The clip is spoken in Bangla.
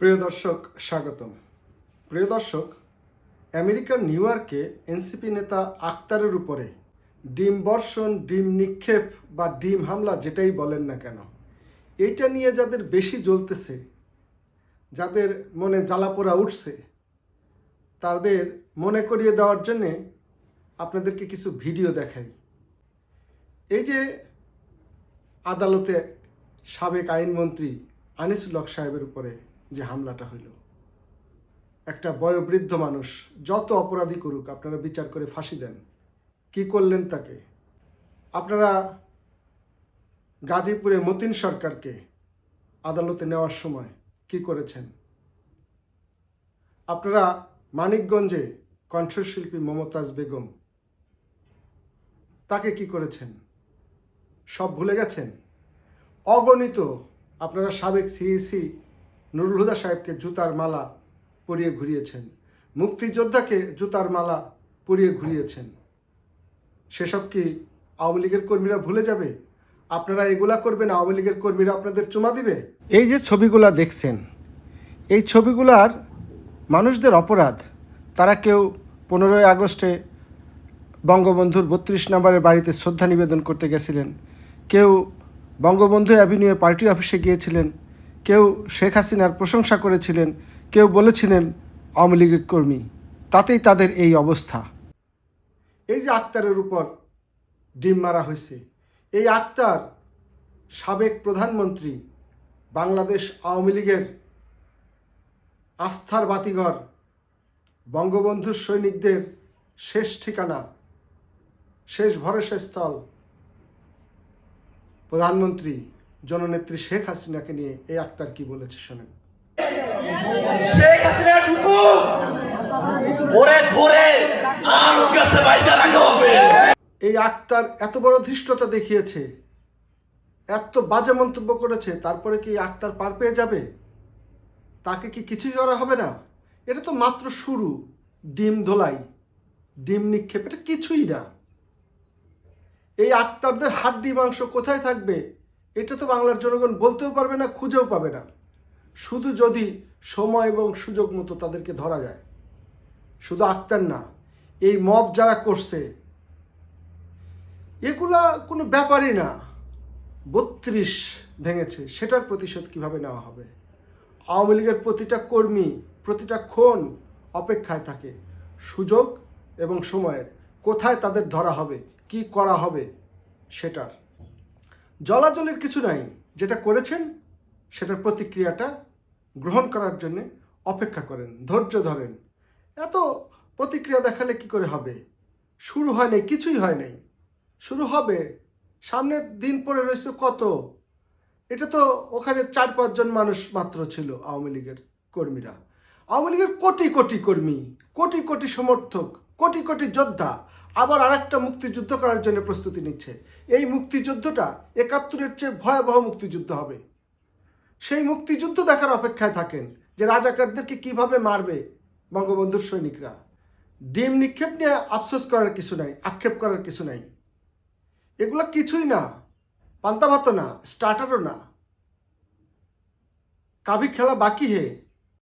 প্রিয় দর্শক, স্বাগতম। প্রিয় দর্শক, আমেরিকার নিউ ইয়র্কে এনসিপি নেতা আক্তারের উপরে ডিম বর্ষণ, ডিম নিক্ষেপ বা ডিম হামলা যেটাই বলেন না কেন, এইটা নিয়ে যাদের বেশি জ্বলতেছে, যাদের মনে জ্বালাপোড়া উঠছে, তাদের মনে করিয়ে দেওয়ার জন্যে আপনাদেরকে কিছু ভিডিও দেখাই। এই যে আদালতে সাবেক আইনমন্ত্রী আনিসুল হক সাহেবের উপরে যে হামলাটা হইল। একটা বয়োবৃদ্ধ মানুষ যত অপরাধী করুক, আপনারা বিচার করে ফাঁসি দেন। কি করলেন তাকে? আপনারা গাজীপুরে মতিন সরকারকে আদালতে নেওয়ার সময় কি করেছেন? আপনারা মানিকগঞ্জে কণ্ঠশিল্পী মমতাজ বেগম, তাকে কি করেছেন? সব ভুলে গেছেন? অগণিত আপনারা সাবেক সিইসি নুরুল হুদা সাহেবকে জুতার মালা পরিয়ে ঘুরিয়েছেন। মুক্তিযোদ্ধাকে জুতার মালা পরিয়ে ঘুরিয়েছেন। সেসব কি আওয়ামী লীগের কর্মীরা ভুলে যাবে? আপনারা এগুলা করবেন, আওয়ামী লীগের কর্মীরা আপনাদের চুমা দিবে? এই যে ছবিগুলা দেখছেন, এই ছবিগুলার মানুষদের অপরাধ। তারা কেউ পনেরোই আগস্টে বঙ্গবন্ধুর বত্রিশ নম্বরের বাড়িতে শ্রদ্ধা নিবেদন করতে গেছিলেন। কেউ বঙ্গবন্ধু অ্যাভিনিউয়ে পার্টি অফিসে গিয়েছিলেন। কেউ শেখ হাসিনার প্রশংসা করেছিলেন, কেউ বলেছিলেন আওয়ামী লীগের কর্মী। তাতেই তাদের এই অবস্থা। এই যে আক্তারের উপর ডিম মারা হয়েছে, এই আক্তার সাবেক প্রধানমন্ত্রী বাংলাদেশ আওয়ামী লীগের আস্থার বাতিঘর বঙ্গবন্ধুর সৈনিকদের শেষ ঠিকানা, শেষ ভরসা স্থল প্রধানমন্ত্রী জননেত্রী শেখ হাসিনাকে নিয়ে এই আক্তার কি বলেছে শোনেন। শেখ হাসিনা ঢুকু ওরে ধরে গাছে বাইরে রাখা হবে। এই আক্তার এত বড় ধৃষ্টতা দেখিয়েছে এত বাজে মন্তব্য করেছে তারপরে কি আক্তার পার পেয়ে যাবে? তাকে কি কিছুই করা হবে না? এটা তো মাত্র শুরু ডিম ধোলাই ডিম নিক্ষেপ এটা কিছুই না। এই আক্তারদের হাড্ডি মাংস কোথায় থাকবে? এটা তো বাংলার জনগণ বলতেও পারবে না, খুঁজেও পাবে না। শুধু যদি সময় এবং সুযোগ মতো তাদেরকে ধরা যায়। শুধু আক্তার না, এই মব যারা করছে, এগুলা কোনো ব্যাপারই না। বত্রিশ ভেঙেছে, সেটার প্রতিশোধ কীভাবে নেওয়া হবে? আওয়ামী লীগের প্রতিটা কর্মী, প্রতিটা ক্ষণ অপেক্ষায় থাকে। সুযোগ এবং সময়ের, কোথায় তাদের ধরা হবে, কি করা হবে, সেটার। জলাজলের কিছু নাই। যেটা করেছেন, সেটার প্রতিক্রিয়াটা গ্রহণ করার জন্যে অপেক্ষা করেন, ধৈর্য ধরেন। এত প্রতিক্রিয়া দেখালে কি করে হবে? শুরু হয় নাই, কিছুই হয় নাই। শুরু হবে, সামনের দিন পরে রয়েছে কত? এটা তো ওখানে চার পাঁচজন মানুষ মাত্র ছিল, আওয়ামী লীগের কর্মীরা। আওয়ামী লীগের কোটি কোটি কর্মী, কোটি কোটি সমর্থক, কোটি কোটি যোদ্ধা আবার আরেকটা মুক্তিযুদ্ধ করার জন্য প্রস্তুতি নিচ্ছে। এই মুক্তিযুদ্ধটা একাত্তরের চেয়ে ভয়াবহ মুক্তিযুদ্ধ হবে। সেই মুক্তিযুদ্ধ দেখার অপেক্ষায় থাকেন যে রাজাকারদেরকে কীভাবে মারবে বঙ্গবন্ধুর সৈনিকরা। ডিম নিক্ষেপ নিয়ে আফসোস করার কিছু নাই, আক্ষেপ করার কিছু নাই। এগুলো কিছুই না, পান্তা ভাতও না স্টার্টারও না। কাবি খেলা বাকি হে।